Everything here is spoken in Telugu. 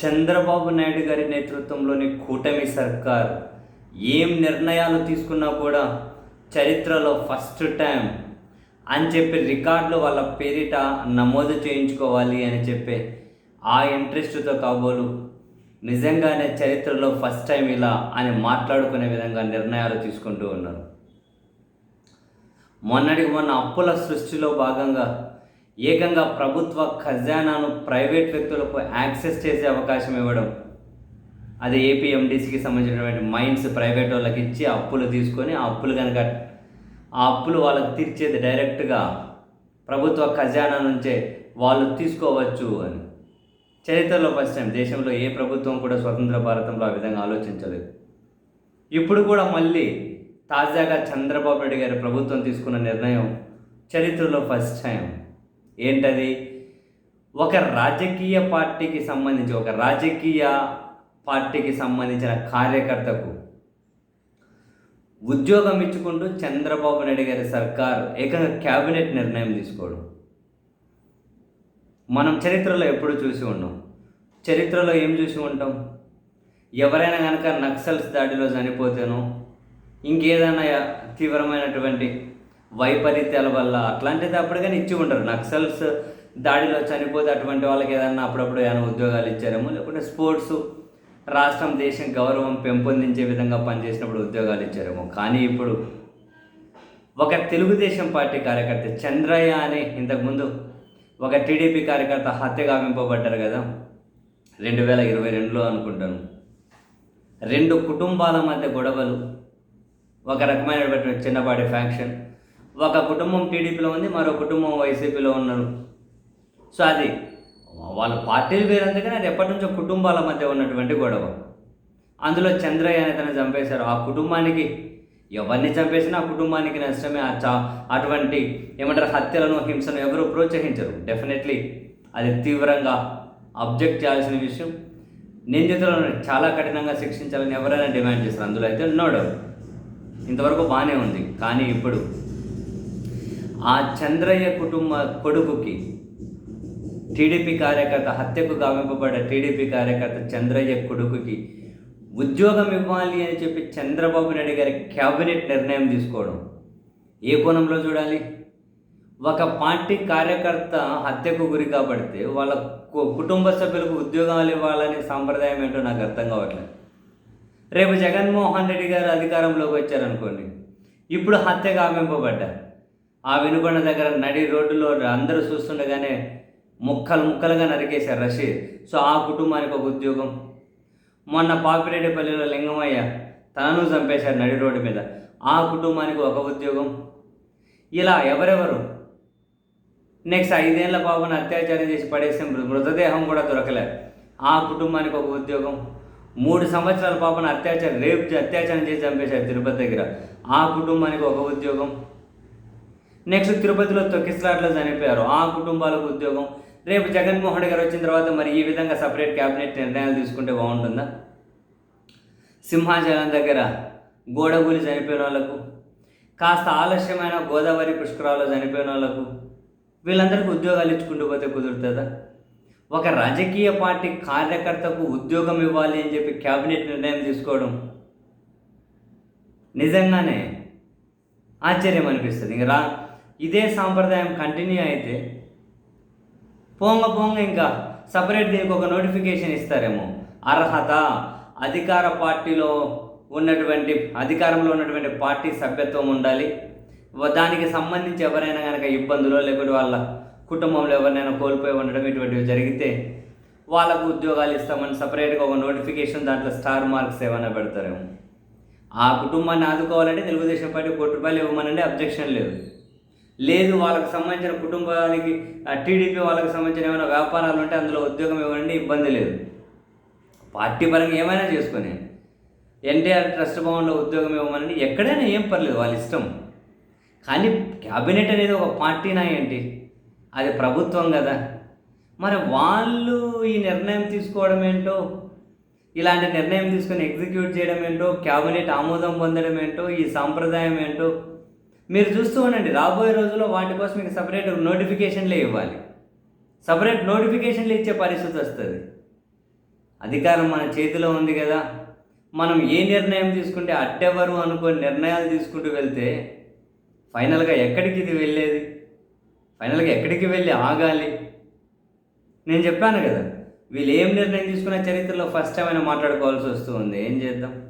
చంద్రబాబు నాయుడు గారి నేతృత్వంలోని కూటమి సర్కార్ ఏం నిర్ణయాలు తీసుకున్నా కూడా చరిత్రలో ఫస్ట్ టైం అని చెప్పి రికార్డులు వాళ్ళ పేరిట నమోదు చేయించుకోవాలి అని చెప్పే ఆ ఇంట్రెస్ట్తో కాబోలు నిజంగానే చరిత్రలో ఫస్ట్ టైం ఇలా అని మాట్లాడుకునే విధంగా నిర్ణయాలు తీసుకుంటూ ఉన్నారు. మొన్నటికి మొన్న అప్పుల సృష్టిలో భాగంగా ఏకంగా ప్రభుత్వ ఖజానాను ప్రైవేట్ వ్యక్తులకు యాక్సెస్ చేసే అవకాశం ఇవ్వడం. అది ఏపీఎండిసికి సంబంధించినటువంటి మైండ్స్ ప్రైవేట్ వాళ్ళకి ఇచ్చి అప్పులు తీసుకొని ఆ అప్పులు కనుక ఆ అప్పులు వాళ్ళకి తీర్చేది డైరెక్ట్గా ప్రభుత్వ ఖజానా నుంచే వాళ్ళు తీసుకోవచ్చు అని. చరిత్రలో ఫస్ట్ టైం దేశంలో ఏ ప్రభుత్వం కూడా స్వతంత్ర భారతంలో ఆ విధంగా ఆలోచించలేదు. ఇప్పుడు కూడా మళ్ళీ తాజాగా చంద్రబాబు నాయుడు గారి ప్రభుత్వం తీసుకున్న నిర్ణయం చరిత్రలో ఫస్ట్ టైం ఏంటది? ఒక రాజకీయ పార్టీకి సంబంధించి ఒక రాజకీయ పార్టీకి సంబంధించిన కార్యకర్తకు ఉద్యోగం ఇచ్చుకుంటూ చంద్రబాబు నాయుడు గారి సర్కార్ ఏకంగా క్యాబినెట్ నిర్ణయం తీసుకోవడం. మనం చరిత్రలో ఎప్పుడు చూసి ఉన్నాం? చరిత్రలో ఏం చూసి ఉంటాం? ఎవరైనా కనుక నక్సల్స్ దాడిలో చనిపోతేనో ఇంకేదైనా తీవ్రమైనటువంటి వైపరీత్యాల వల్ల అట్లాంటిది అప్పటికైనా ఇచ్చి ఉంటారు నక్సల్స్ దాడిలో చనిపోతే అటువంటి వాళ్ళకి ఏదన్నా అప్పుడప్పుడు ఏమైనా ఉద్యోగాలు ఇచ్చారేమో లేకుంటే స్పోర్ట్స్ రాష్ట్రం దేశం గౌరవం పెంపొందించే విధంగా పనిచేసినప్పుడు ఉద్యోగాలు ఇచ్చారేమో. కానీ ఇప్పుడు ఒక తెలుగుదేశం పార్టీ కార్యకర్త చంద్రయ్య అని ఇంతకుముందు ఒక టీడీపీ కార్యకర్త హత్య గావింపబడ్డారు కదా రెండు వేల ఇరవై రెండులో అనుకుంటాను. రెండు కుటుంబాల మధ్య గొడవలు ఒక రకమైనటువంటి చిన్నపాటి ఫ్యాక్షన్ ఒక కుటుంబం టీడీపీలో ఉంది మరో కుటుంబం వైసీపీలో ఉన్నారు. సో అది వాళ్ళ పార్టీలు వేరంతే అది ఎప్పటి నుంచో కుటుంబాల మధ్య ఉన్నటువంటి గొడవ. అందులో చంద్రయ్య అనే తను చంపేశారు. ఆ కుటుంబానికి ఎవరిని చంపేసినా ఆ కుటుంబానికి నష్టమే. ఆ చా అటువంటి ఏమంటారు హత్యలను హింసను ఎవరు ప్రోత్సహించరు. డెఫినెట్లీ అది తీవ్రంగా అబ్జెక్ట్ చేయాల్సిన విషయం. నిందితులను చాలా కఠినంగా శిక్షించాలని ఎవరైనా డిమాండ్ చేస్తారు. అందులో అయితే నో డౌట్. ఇంతవరకు బాగానే ఉంది. కానీ ఇప్పుడు ఆ చంద్రయ్య కుటుంబ కొడుకుకి టీడీపీ కార్యకర్త హత్యకు గావింపబడ్డ టీడీపీ కార్యకర్త చంద్రయ్య కొడుకుకి ఉద్యోగం ఇవ్వాలి అని చెప్పి చంద్రబాబు నాయుడు గారి క్యాబినెట్ నిర్ణయం తీసుకోవడం ఏ కోణంలో చూడాలి? ఒక పార్టీ కార్యకర్త హత్యకు గురి కాబడితే వాళ్ళ కు- కుటుంబ సభ్యులకు ఉద్యోగాలు ఇవ్వాలనే సాంప్రదాయం ఏంటో నాకు అర్థం కావట్లేదు. రేపు జగన్మోహన్ రెడ్డి గారు అధికారంలోకి వచ్చారనుకోండి ఇప్పుడు హత్య గావింపబడ్డారు. ఆ వినుకొండ దగ్గర నడి రోడ్డులో అందరూ చూస్తుండగానే ముక్కలు ముక్కలుగా నరికేశారు రషీద్. సో ఆ కుటుంబానికి ఒక ఉద్యోగం. మొన్న పాపిరెడ్డిపల్లిలో లింగమయ్య తనను చంపేశారు నడి రోడ్డు మీద. ఆ కుటుంబానికి ఒక ఉద్యోగం. ఇలా ఎవరెవరు? నెక్స్ట్ ఐదేళ్ళ బాబుని అత్యాచారం చేసి పడేసిన మృ- మృతదేహం కూడా దొరకలేదు ఆ కుటుంబానికి ఒక ఉద్యోగం. మూడు సంవత్సరాల పాపను అత్యాచారం రేపు అత్యాచారం చేసి చంపేశారు తిరుపతి దగ్గర. ఆ కుటుంబానికి ఒక ఉద్యోగం. నెక్స్ట్ తిరుపతిలో తొక్కిసలాట్లో చనిపోయారు. ఆ కుటుంబాలకు ఉద్యోగం. రేపు జగన్మోహన్ రెడ్డి గారు వచ్చిన తర్వాత మరి ఈ విధంగా సపరేట్ క్యాబినెట్ నిర్ణయాలు తీసుకుంటే బాగుంటుందా? సింహాచలం దగ్గర గోడగూలి చనిపోయిన వాళ్ళకు కాస్త ఆలస్యమైన గోదావరి పుష్కరాల్లో చనిపోయిన వాళ్ళకు వీళ్ళందరికీ ఉద్యోగాలు ఇచ్చుకుంటూ పోతే కుదురుతుందా? ఒక రాజకీయ పార్టీ కార్యకర్తకు ఉద్యోగం ఇవ్వాలి అని చెప్పి క్యాబినెట్ నిర్ణయం తీసుకోవడం నిజంగానే ఆశ్చర్యం అనిపిస్తుంది. ఇంక రా ఇదే సాంప్రదాయం కంటిన్యూ అయితే పోంగ పోంగ ఇంకా సపరేట్ దీనికి ఒక నోటిఫికేషన్ ఇస్తారేమో. అర్హత అధికార పార్టీలో ఉన్నటువంటి అధికారంలో ఉన్నటువంటి పార్టీ సభ్యత్వం ఉండాలి. దానికి సంబంధించి ఎవరైనా కనుక ఇబ్బందులు లేకపోతే వాళ్ళ కుటుంబంలో ఎవరినైనా కోల్పోయి ఉండడం ఇటువంటివి జరిగితే వాళ్ళకు ఉద్యోగాలు ఇస్తామని సపరేట్గా ఒక నోటిఫికేషన్ దాంట్లో స్టార్ మార్క్స్ ఏమైనా పెడతారేమో. ఆ కుటుంబాన్ని ఆదుకోవాలంటే తెలుగుదేశం పార్టీ కోటి రూపాయలు ఇవ్వమనండి అబ్జెక్షన్ లేదు. లేదు వాళ్ళకి సంబంధించిన కుటుంబానికి టీడీపీ వాళ్ళకి సంబంధించిన ఏమైనా వ్యాపారాలు ఉంటే అందులో ఉద్యోగం ఇవ్వండి ఇబ్బంది లేదు. పార్టీ పరంగా ఏమైనా చేసుకొని ఎన్టీఆర్ ట్రస్ట్ భవన్లో ఉద్యోగం ఇవ్వమని ఎక్కడైనా ఏం పర్లేదు వాళ్ళ ఇష్టం. కానీ క్యాబినెట్ అనేది ఒక పార్టీనా ఏంటి? అది ప్రభుత్వం కదా. మరి వాళ్ళు ఈ నిర్ణయం తీసుకోవడం ఏంటో ఇలాంటి నిర్ణయం తీసుకొని ఎగ్జిక్యూట్ చేయడం ఏంటో క్యాబినెట్ ఆమోదం పొందడం ఏంటో ఈ సాంప్రదాయం ఏంటో మీరు చూస్తూ ఉండండి రాబోయే రోజుల్లో వాటి కోసం మీకు సపరేట్ నోటిఫికేషన్లే ఇవ్వాలి. సపరేట్ నోటిఫికేషన్లు ఇచ్చే పరిస్థితి వస్తుంది. అధికారం మన చేతిలో ఉంది కదా. మనం ఏ నిర్ణయం తీసుకుంటే అట్టెవరు అనుకోని నిర్ణయాలు తీసుకుంటూ వెళ్తే ఫైనల్గా ఎక్కడికి ఇది వెళ్ళేది? ఫైనల్గా ఎక్కడికి వెళ్ళి ఆగాలి? నేను చెప్పాను కదా వీళ్ళు ఏం నిర్ణయం తీసుకున్న చరిత్రలో ఫస్ట్ టైం అయినా మాట్లాడుకోవాల్సి వస్తుంది ఏం చేద్దాం?